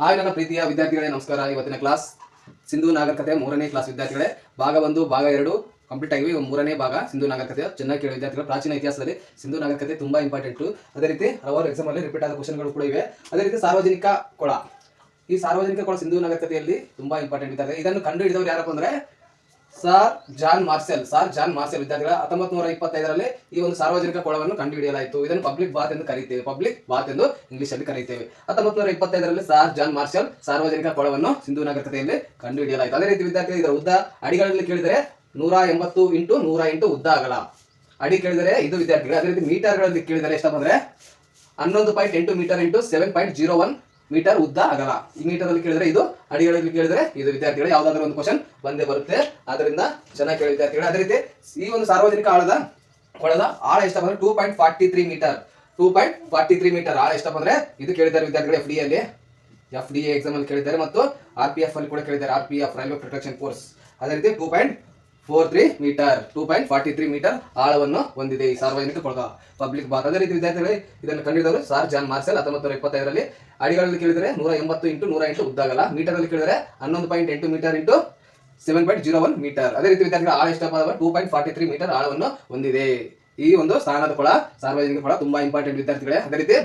Hi ನನ್ನ ಪ್ರೀತಿಯ ವಿದ್ಯಾರ್ಥಿಗಳೇ, ನಮಸ್ಕಾರ. ಇವತ್ತಿನ ಕ್ಲಾಸ್ ಸಿಂಧು ನಾಗರಿಕತೆ ಮೂರನೇ ಕ್ಲಾಸ್ ವಿದ್ಯಾರ್ಥಿಗಳೇ. ಭಾಗ ಒಂದು, ಭಾಗ ಎರಡು ಕಂಪ್ಲೀಟ್ ಆಗಿವೆ ಮೂರನೇ ಭಾಗ, ಸಿಂಧು ನಾಗರಿಕತೆ ಚೆನ್ನಾಗಿ ಕೇಳಿ ವಿದ್ಯಾರ್ಥಿಗಳು, ಪ್ರಾಚೀನ ಇತಿಹಾಸದಲ್ಲಿ ಸಿಂಧು ನಾಗರಿಕತೆ ತುಂಬಾ ಇಂಪಾರ್ಟೆಂಟ್ ಅದೇ ರೀತಿ ಹಲವಾರು ಎಕ್ಸಾಮ್ ಅಲ್ಲಿ ರಿಪೀಟ್ ಆದ ಕ್ವಶನ್ಗಳು ಕೂಡ ಇವೆ. ಅದೇ ರೀತಿ ಸಾರ್ವಜನಿಕ ಕೊಳ. ಈ ಸಾರ್ವಜನಿಕ ಕೊಳ ಸಿಂಧು ನಾಗರಿಕತೆಯಲ್ಲಿ ತುಂಬಾ ಇಂಪಾರ್ಟೆಂಟ್ ಇದ್ದಾರೆ ಇದನ್ನು ಕಂಡು ಹಿಡಿದವರು ಯಾರಪ್ಪ ಅಂದ್ರೆ sir, John Marshall. Sir, John Marshall, ವಿದ್ಯಾರ್ಥಿಗಳ ಹತ್ತೊಂಬತ್ತು ನೂರ ಇಪ್ಪತ್ತೈದರಲ್ಲಿ ಈ ಒಂದು ಸಾರ್ವಜನಿಕ ಕೊಳವನ್ನು ಕಂಡುಹಿಡಿಯಲಾಯಿತು. ಇದನ್ನು ಪಬ್ಲಿಕ್ ಬಾತ್ ಎಂದು ಕರೀತೇವೆ. ಪಬ್ಲಿಕ್ ಬಾತ್ ಎಂದು ಇಂಗ್ಲಿಷ್ ಅಲ್ಲಿ ಕರೀತೇವೆ. ಹತ್ತೊಂಬತ್ತು ನೂರ ಇಪ್ಪತ್ತೈದರಲ್ಲಿ ಸಾರ್, ಜಾನ್ ಮಾರ್ಷಲ್ ಸಾರ್ವಜನಿಕ ಕೊಳವನ್ನು ಸಿಂಧು ನಾಗರಿಕತೆಯಲ್ಲಿ ಕಂಡುಹಿಡಿಯಲಾಯಿತು. ಅದೇ ರೀತಿ ವಿದ್ಯಾರ್ಥಿಗಳು, ಇದರ ಉದ್ದ ಅಡಿಗಳಲ್ಲಿ ಕೇಳಿದರೆ ನೂರ ಎಂಬತ್ತು ಇಂಟು ನೂರ ಇಂಟು ಉದ್ದ ಅಗಲ ಅಡಿ ಕೇಳಿದರೆ ಇದು ವಿದ್ಯಾರ್ಥಿಗಳು. ಅದೇ ರೀತಿ ಮೀಟರ್ಗಳಲ್ಲಿ ಕೇಳಿದರೆ ಎಷ್ಟಪ್ಪ ಅಂದ್ರೆ ಹನ್ನೊಂದು ಪಾಯಿಂಟ್ ಎಂಟು metre into seven point zero one metre ಉದ್ದ ಅಗಲ ಈ ಮೀಟರ್ ಅಲ್ಲಿ ಕೇಳಿದ್ರೆ ಇದು, ಅಡಿಗಳಲ್ಲಿ ಕೇಳಿದ್ರೆ ಇದು. ವಿದ್ಯಾರ್ಥಿಗಳು ಯಾವ್ದಾದ್ರು ಒಂದು ಕ್ವಶನ್ ಬಂದೇ ಬರುತ್ತೆ. ಅದರಿಂದ ಚೆನ್ನಾಗಿ ಕೇಳಿ ವಿದ್ಯಾರ್ಥಿಗಳು. ಅದೇ ರೀತಿ ಈ ಒಂದು ಸಾರ್ವಜನಿಕ ಆಳದ ಕೊಳದ ಆಳ ಎಷ್ಟು ಬಂದ್ರೆ two point forty three metre. Two point forty three metre ಆಳ ಎಷ್ಟು ಬಂದ್ರೆ ಇದು ಕೇಳಿದ್ದಾರೆ ವಿದ್ಯಾರ್ಥಿಗಳು ಎಫ್ ಡಿ ಅಲ್ಲಿ. ಎಫ್ ಡಿ ಎಕ್ಸಾಮ್ ಅಲ್ಲಿ ಕೇಳಿದ್ದಾರೆ ಮತ್ತು ಆರ್ ಪಿ ಎಫ್ ಅಲ್ಲಿ ಕೂಡ ಕೇಳಿದ್ದಾರೆ. R P F railway protection course ಅದೇ ರೀತಿ two point four three metre two point forty three metre ಆಳವನ್ನು ಹೊಂದಿದೆ ಈ ಸಾರ್ವಜನಿಕ ಕೊಳಗ ಪಬ್ಲಿಕ್ ಬಾತ್ ಅದೇ ರೀತಿ ವಿದ್ಯಾರ್ಥಿಗಳು, ಇದನ್ನು ಕಂಡಿದ್ದವರು ಸಾರ್ ಜಾನ್ ಮಾರ್ಸೆಲ್ ಹತ್ತೊಂಬತ್ತು ನೂರ ಇಪ್ಪತ್ತೈದರಲ್ಲಿ ಅಡಿಗಳಲ್ಲಿ ಕೇಳಿದರೆ ನೂರ ಎಂಬತ್ತು ಇಂಟು ನೂರ ಎಂಟು ಉದ್ದಾಗಲ್ಲ ಮೀಟರಲ್ಲಿ ಕೇಳಿದರೆ ಹನ್ನೊಂದು ಪಾಯಿಂಟ್ ಎಂಟು metre into seven point zero one metre. ಅದೇ ರೀತಿ ವಿದ್ಯಾರ್ಥಿಗಳ ಆಳ ಎಷ್ಟಪ್ಪ two point forty three metre ಆಳವನ್ನು ಹೊಂದಿದೆ. ಈ ಒಂದು ಸ್ಥಾನದ ಕೊಳ, ಸಾರ್ವಜನಿಕ ಕೊಳ ತುಂಬಾ ಇಂಪಾರ್ಟೆಂಟ್ ವಿದ್ಯಾರ್ಥಿಗಳೇ. ಅದೇ ರೀತಿ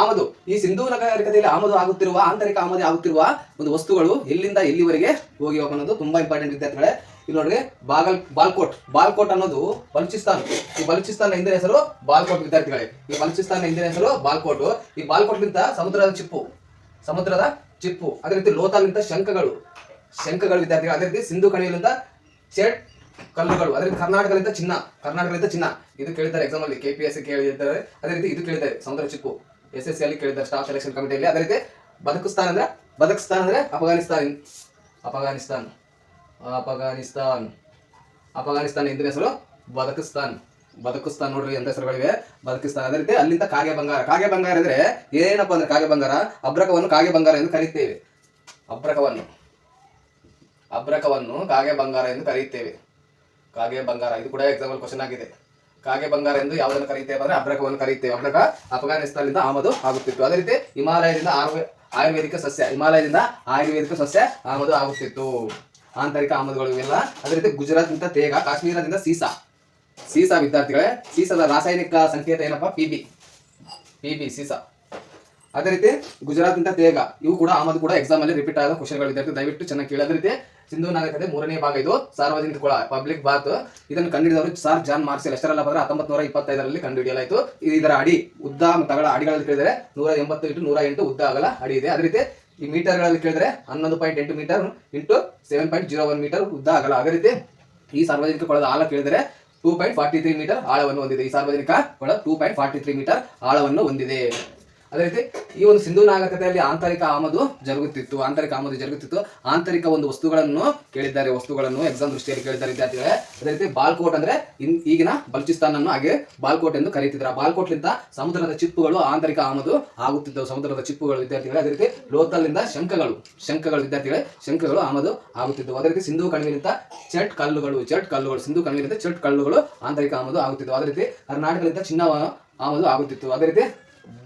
ಆಮದು. ಈ ಸಿಂಧೂ ನಗರಿಕತೆಯಲ್ಲಿ ಆಮದು ಆಗುತ್ತಿರುವ, ಆಂತರಿಕ ಆಮದು ಆಗುತ್ತಿರುವ ಒಂದು ವಸ್ತುಗಳು ಎಲ್ಲಿಂದ ಎಲ್ಲಿವರೆಗೆ ಹೋಗಿ ಅನ್ನೋದು ತುಂಬಾ ಇಂಪಾರ್ಟೆಂಟ್ ವಿದ್ಯಾರ್ಥಿಗಳೇ. ಇಲ್ಲಿ ನೋಡ್ರಿ, ಬಾಗಲ್, ಬಾಲ್ಕೋಟ್. ಬಾಲ್ಕೋಟ್ ಅನ್ನೋದು ಬಲೂಚಿಸ್ತಾನ್. ಈ ಬಲೂಚಿಸ್ತಾನ ಹಿಂದಿನ ಹೆಸರು ಬಾಲ್ಕೋಟ್ ವಿದ್ಯಾರ್ಥಿಗಳೇ. ಈ ಬಲೂಚಿಸ್ತಾನ ಹಿಂದಿನ ಹೆಸರು ಬಾಲ್ಕೋಟ್. ಈ ಬಾಲ್ಕೋಟ್ಗಿಂತ ಸಮುದ್ರದ ಚಿಪ್ಪು. ಸಮುದ್ರದ ಚಿಪ್ಪು. ಅದೇ ರೀತಿ ಲೋತಾಲ್ಗಿಂತ ಶಂಖಗಳು. ಶಂಖಗಳು ವಿದ್ಯಾರ್ಥಿಗಳು. ಅದೇ ರೀತಿ ಸಿಂಧು ಕಣಿವೆಲಿಂದ ಶೆಡ್ ಕಲ್ಲುಗಳು. ಅದೇ ರೀತಿ ಕರ್ನಾಟಕದಿಂದ ಚಿನ್ನ. ಕರ್ನಾಟಕದಿಂದ ಚಿನ್ನ. ಇದು ಕೇಳಿದ್ದಾರೆ ಎಕ್ಸಾಮ್ ಅಲ್ಲಿ. ಕೆ ಪಿ ಎಸ್ ಕೇಳಿದ್ದಾರೆ. ಅದೇ ರೀತಿ ಇದು ಕೇಳಿದ್ದಾರೆ. ಸಮುದ್ರ ಚಿಪ್ಪು. ಎಸ್ ಎಸ್ ಸಿ ಅಲ್ಲಿ ಕೇಳಿದ್ದಾರೆ ಸ್ಟಾಫ್ ಸೆಲೆಕ್ಷನ್ ಕಮಿಟಿಯಲ್ಲಿ ಅದೇ ರೀತಿ ಬದಕಿಸ್ತಾನ್ ಅಂದ್ರೆ ಬದಕಿಸ್ತಾನ್ ಅಂದ್ರೆ ಅಫಘಾನಿಸ್ತಾನ್. ಅಫಘಾನಿಸ್ತಾನ್. ಅಫಘಾನಿಸ್ತಾನ್. ಅಫಘಾನಿಸ್ತಾನ್ ಎಂದ್ರೆ ಹೆಸರು? ಬದಕಿಸ್ತಾನ್. ಬದಕಿಸ್ತಾನ್ ನೋಡ್ರಿ ಅಂತ ಹೆಸರುಗಳಿವೆ? ಬದಕಿಸ್ತಾನ್ ಅದೇ ರೀತಿ ಅಲ್ಲಿಂದ ಕಾಗೆ ಬಂಗಾರ ಕಾಗೆ ಬಂಗಾರ ಅಂದ್ರೆ ಏನಪ್ಪ ಅಂದ್ರೆ ಕಾಗೆ ಬಂಗಾರ ಅಬ್ರಕವನ್ನು ಕಾಗೆ ಬಂಗಾರ ಎಂದು ಕರೀತೇವೆ. ಅಬ್ರಕವನ್ನು. ಅಬ್ರಕವನ್ನು ಕಾಗೆ ಬಂಗಾರ ಎಂದು ಕರೆಯುತ್ತೇವೆ ಕಾಗೆ ಬಂಗಾರ ಇದು ಕೂಡ ಎಕ್ಸಾಂಪಲ್ ಕ್ವಶನ್ ಆಗಿದೆ. ಕಾಗೆ ಬಂಗಾರ ಎಂದು ಯಾವುದನ್ನು ಕರೀತೇವೆ ಅಂದ್ರೆ ಅಬ್ರಕವನ್ನು ಕರೆಯುತ್ತೇವೆ ಅಬ್ರಕ ಅಫಘಾನಿಸ್ತಾನದಿಂದ ಆಮದು ಆಗುತ್ತಿತ್ತು. ಅದೇ ರೀತಿ ಹಿಮಾಲಯದಿಂದ ಆಯುರ್ವೇದಿಕ ಸಸ್ಯ ಹಿಮಾಲಯದಿಂದ ಆಯುರ್ವೇದಿಕ ಸಸ್ಯ ಆಮದು ಆಗುತ್ತಿತ್ತು. ಆಂತರಿಕ ಆಮದುಗಳು ಇವೆಲ್ಲ. ಅದೇ ರೀತಿ ಗುಜರಾತ್ನಿಂದ ತೇಗ, ಕಾಶ್ಮೀರದಿಂದ ಸೀಸಾ. ಸೀಸಾ, ವಿದ್ಯಾರ್ಥಿಗಳೇ, ಸೀಸಾದ ರಾಸಾಯನಿಕ ಸಂಕೇತ ಏನಪ್ಪ? ಪಿ ಬಿ ಪಿ ಸೀಸಾ. ಅದೇ ರೀತಿ ಗುಜರಾತ್ನಿಂದ ತೇಗ, ಇವು ಕೂಡ ಆಮದು ಕೂಡ ಎಕ್ಸಾಮ್ ಅಲ್ಲಿ ರಿಪೀಟ್ ಆದ ಕ್ವಶನ್ಗಳು ವಿದ್ಯಾರ್ಥಿ, ದಯವಿಟ್ಟು ಚೆನ್ನಾಗಿ ಕೇಳಿ. ಅದೇ ರೀತಿ ಸಿಂಧು ನಾಗರಿಕತೆ ಮೂರನೇ ಭಾಗ ಇದು. ಸಾರ್ವಜನಿಕ ಕೊಳ ಪಬ್ಲಿಕ್ ಬಾತ್ ಇದನ್ನು ಕಂಡುಹಿಡಿದವರು ಸಾರ್ ಜಾನ್ ಮಾರ್ಸೆಲ್ ಎಷ್ಟರಲ್ಲ ಬಂದ್ರೆ ಹತ್ತೊಂಬತ್ತು ನೂರ ಇಪ್ಪತ್ತೈದರಲ್ಲಿ ಕಂಡುಹಿಡಿಯಲಾಯಿತು. ಇದರ ಅಡಿ, ಉದ್ದ ಮತ್ತು ಅಡಿಗಳಲ್ಲಿ ಕೇಳಿದರೆ ನೂರ ಎಂಬತ್ತು ಇಟ್ಟು ನೂರ ಎಂಟು ಉದ್ದ ಅಗಲ ಅಡಿ ಇದೆ. ಅದೇ ರೀತಿ ಈ ಮೀಟರ್ಗಳಲ್ಲಿ ಕೇಳಿದರೆ ಹನ್ನೊಂದು ಪಾಯಿಂಟ್ ಎಂಟು metre into seven point zero one metre ಉದ್ದ ಆಗಲ್ಲ ಅದೇ ರೀತಿ ಈ ಸಾರ್ವಜನಿಕ ಕೊಳದ ಆಳ ಕೇಳಿದರೆ two point forty three metre ಆಳವನ್ನು ಹೊಂದಿದೆ. ಈ ಸಾರ್ವಜನಿಕ ಕೊಳ two point forty three metre ಆಳವನ್ನು ಹೊಂದಿದೆ. ಅದೇ ರೀತಿ ಈ ಒಂದು ಸಿಂಧು ನಾಗರಿಕತೆಯಲ್ಲಿ ಆಂತರಿಕ ಆಮದು ಜರುಗುತ್ತಿತ್ತು, ಆಂತರಿಕ ಆಮದು ಜರುಗುತ್ತಿತ್ತು. ಆಂತರಿಕ ಒಂದು ವಸ್ತುಗಳನ್ನು ಕೇಳಿದ್ದಾರೆ, ವಸ್ತುಗಳನ್ನು ಎಕ್ಸಾಮ್ ದೃಷ್ಟಿಯಲ್ಲಿ ಕೇಳಿದ್ದಾರೆ ವಿದ್ಯಾರ್ಥಿಗಳೇ. ಅದೇ ರೀತಿ ಬಾಲ್ಕೋಟ್ ಅಂದ್ರೆ ಈಗಿನ ಬಲೂಚಿಸ್ತಾನ್ ಅನ್ನು ಹಾಗೆ ಬಾಲ್ಕೋಟ್ ಎಂದು ಕರೀತಿದ್ರು. ಆ ಬಾಲ್ಕೋಟ್ಲಿಂದ ಸಮುದ್ರದ ಚಿಪ್ಪುಗಳು, ಆಂತರಿಕ ಆಮದು ಆಗುತ್ತಿದ್ದವು. ಸಮುದ್ರದ ಚಿಪ್ಪುಗಳು ವಿದ್ಯಾರ್ಥಿಗಳೇ. ಅದೇ ರೀತಿ ಲೋತಲ್ನಿಂದ ಶಂಕಗಳು ಶಂಕಗಳು ವಿದ್ಯಾರ್ಥಿಗಳೇ. ಶಂಕಗಳು ಆಮದು ಆಗುತ್ತಿದ್ದವು. ಅದೇ ರೀತಿ ಸಿಂಧು ಕಣಿವೆಯಿಂದ ಚಟ್ ಕಲ್ಲುಗಳು ಚಟ್ ಕಲ್ಲುಗಳು, ಸಿಂಧು ಕಣಿವೆಯಿಂದ ಚಟ್ ಕಲ್ಲುಗಳು ಆಂತರಿಕ ಆಮದು ಆಗುತ್ತಿದ್ದವು. ಅದೇ ರೀತಿ ಕರ್ನಾಟಕದಿಂದ ಚಿನ್ನ ಆಮದು ಆಗುತ್ತಿತ್ತು. ಅದೇ ರೀತಿ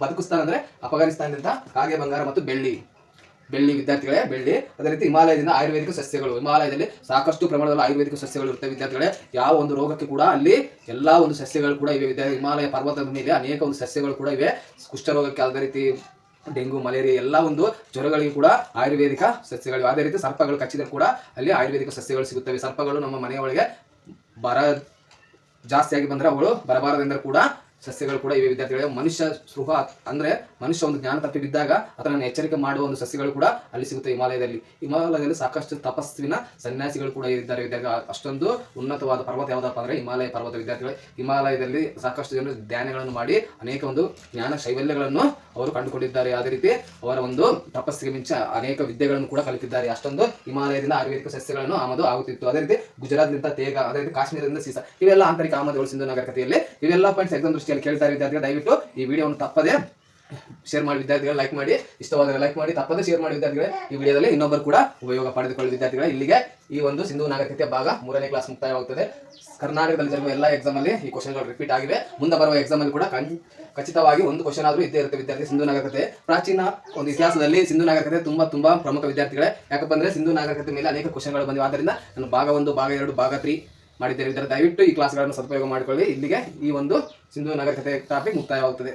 ಬದುಕಿಸ್ತಾನ ಅಂದ್ರೆ ಅಫಘಾನಿಸ್ತಾನದಿಂದ ಕಾಗೆ, ಬಂಗಾರ ಮತ್ತು ಬೆಳ್ಳಿ. ಬೆಳ್ಳಿ ವಿದ್ಯಾರ್ಥಿಗಳೇ, ಬೆಳ್ಳಿ. ಅದೇ ರೀತಿ ಹಿಮಾಲಯದಿಂದ ಆಯುರ್ವೇದಿಕ ಸಸ್ಯಗಳು. ಹಿಮಾಲಯದಲ್ಲಿ ಸಾಕಷ್ಟು ಪ್ರಮಾಣದಲ್ಲಿ ಆಯುರ್ವೇದಿಕ ಸಸ್ಯಗಳು ಇರ್ತವೆ ವಿದ್ಯಾರ್ಥಿಗಳೇ. ಯಾವ ಒಂದು ರೋಗಕ್ಕೆ ಕೂಡ ಅಲ್ಲಿ ಎಲ್ಲಾ ಒಂದು ಸಸ್ಯಗಳು ಕೂಡ ಇವೆ. ವಿದ್ಯಾರ್ಥಿ ಹಿಮಾಲಯ ಪರ್ವತದ ಮೇಲೆ ಅನೇಕ ಒಂದು ಸಸ್ಯಗಳು ಕೂಡ ಇವೆ. ಕುಷ್ಠರೋಗಕ್ಕೆ ಅದೇ ರೀತಿ ಡೆಂಗು, ಮಲೇರಿಯಾ ಎಲ್ಲ ಒಂದು ಜ್ವರಗಳಿಗೆ ಕೂಡ ಆಯುರ್ವೇದಿಕ ಸಸ್ಯಗಳು ಅದೇ ರೀತಿ ಸರ್ಪಗಳು ಕಚ್ಚಿದ್ರೆ ಕೂಡ ಅಲ್ಲಿ ಆಯುರ್ವೇದಿಕ ಸಸ್ಯಗಳು ಸಿಗುತ್ತವೆ. ಸರ್ಪಗಳು ನಮ್ಮ ಮನೆಯೊಳಗೆ ಬರ ಜಾಸ್ತಿಯಾಗಿ ಬಂದ್ರೆ ಅವಳು ಬರಬಾರದೆಂದರೆ ಕೂಡ ಸಸ್ಯಗಳು ಕೂಡ ಇವೆ ವಿದ್ಯಾರ್ಥಿಗಳಿಗೆ ಮನುಷ್ಯ ಸೃಹ ಅಂದ್ರೆ ಮನುಷ್ಯ ಒಂದು ಜ್ಞಾನ ತಪ್ಪಿ ಬಿದ್ದಾಗ ಅದನ್ನು ಎಚ್ಚರಿಕೆ ಮಾಡುವ ಒಂದು ಸಸ್ಯಗಳು ಕೂಡ ಅಲ್ಲಿ ಸಿಗುತ್ತೆ ಹಿಮಾಲಯದಲ್ಲಿ. ಹಿಮಾಲಯದಲ್ಲಿ ಸಾಕಷ್ಟು ತಪಸ್ವಿನ ಸನ್ಯಾಸಿಗಳು ಕೂಡ ಇದ್ದಾರೆ ಇದ್ದಾಗ ಅಷ್ಟೊಂದು ಉನ್ನತವಾದ ಪರ್ವತ ಯಾವುದಪ್ಪ ಅಂದರೆ ಹಿಮಾಲಯ ಪರ್ವತ ವಿದ್ಯಾರ್ಥಿಗಳು. ಹಿಮಾಲಯದಲ್ಲಿ ಸಾಕಷ್ಟು ಜನರು ಧ್ಯಾನಗಳನ್ನು ಮಾಡಿ ಅನೇಕ ಒಂದು ಜ್ಞಾನ ಶೈವಲ್ಯಗಳನ್ನು ಅವರು ಕಂಡುಕೊಂಡಿದ್ದಾರೆ. ಅದೇ ರೀತಿ ಅವರ ಒಂದು ತಪಸ್ಸಿಗೆ ಮಿಂಚ ಅನೇಕ ವಿದ್ಯೆಗಳನ್ನು ಕೂಡ ಕಲಿತಿದ್ದಾರೆ. ಅಷ್ಟೊಂದು ಹಿಮಾಲಯದಿಂದ ಆಯುರ್ವೇದಿಕ ಸಸ್ಯಗಳನ್ನು ಆಮದು ಆಗುತ್ತಿತ್ತು. ಅದೇ ರೀತಿ ಗುಜರಾತ್ನಿಂದ ತೇಗ, ಅದೇ ರೀತಿ ಕಾಶ್ಮೀರದಿಂದ ಸೀಸ ಇವೆಲ್ಲ ಆಂತರಿಕ ಆಮದುಗಳು ಸಿಂಧು ನಾಗರಿಕತೆಯಲ್ಲಿ ಇವೆಲ್ಲ ಪಾಯಿಂಟ್ಸ್ ಎಕ್ಸಾಮ್ ದೃಷ್ಟಿಯಲ್ಲಿ ಕೇಳ್ತಾರೆ ವಿದ್ಯಾರ್ಥಿಗಳು. ದಯವಿಟ್ಟು ಈ ವಿಡಿಯೋವನ್ನು ತಪ್ಪದೆ ಶೇರ್ ಮಾಡಿ ವಿದ್ಯಾರ್ಥಿಗಳು ಲೈಕ್ ಮಾಡಿ ಇಷ್ಟವಾದರೆ ಲೈಕ್ ಮಾಡಿ, ತಪ್ಪದೆ ಶೇರ್ ಮಾಡಿ ವಿದ್ಯಾರ್ಥಿಗಳೇ, ಈ ವಿಡಿಯೋದಲ್ಲಿ ಇನ್ನೊಬ್ಬರು ಕೂಡ ಉಪಯೋಗ ಪಡೆದುಕೊಳ್ಳಿ ವಿದ್ಯಾರ್ಥಿಗಳೇ. ಇಲ್ಲಿಗೆ ಈ ಒಂದು ಸಿಂಧು ನಾಗರಿಕತೆ ಭಾಗ ಮೂರನೇ ಕ್ಲಾಸ್ ಮುಕ್ತಾಯವಾಗುತ್ತದೆ ಕರ್ನಾಟಕದಲ್ಲಿ ಜರುಗುವ ಎಲ್ಲ ಎಕ್ಸಾಮ್ ಅಲ್ಲಿ ಈ ಕ್ವಶನ್ಗಳು ರಿಪೀಟ್ ಆಗಿವೆ. ಮುಂದೆ ಬರುವ ಎಕ್ಸಾಮ್ ಅಲ್ಲಿ ಕೂಡ ಖಚಿತವಾಗಿ ಒಂದು ಕ್ವಶನ್ ಆದರೂ ಇದ್ದೇ ಇರುತ್ತೆ ವಿದ್ಯಾರ್ಥಿ ಸಿಂಧು ನಾಗರಿಕತೆ. ಪ್ರಾಚೀನ ಒಂದು ಇತಿಹಾಸದಲ್ಲಿ ಸಿಂಧು ನಾಗರಿಕತೆ ತುಂಬಾ ತುಂಬಾ ಪ್ರಮುಖ ವಿದ್ಯಾರ್ಥಿಗಳೇ. ಯಾಕಪ್ಪ ಅಂದರೆ ಸಿಂಧು ನಾಗರಿಕತೆ ಮೇಲೆ ಅನೇಕ ಕ್ವಶನ್ಗಳು ಬಂದಿವೆ. ಆದ್ದರಿಂದ ನಾನು ಭಾಗ ಒಂದು, ಭಾಗ ಎರಡು, ಭಾಗ ತ್ರೀ ಮಾಡಿದ್ದೇನೆ. ವಿದ್ಯಾರ್ಥಿ ದಯವಿಟ್ಟು ಈ ಕ್ಲಾಸ್ಗಳನ್ನು ಸದುಪಯೋಗ ಮಾಡಿಕೊಳ್ಳಿ. ಇಲ್ಲಿಗೆ ಈ ಒಂದು ಸಿಂಧು ನಾಗರಿಕತೆ ಟಾಪಿಕ್ ಮುಕ್ತಾಯವಾಗುತ್ತದೆ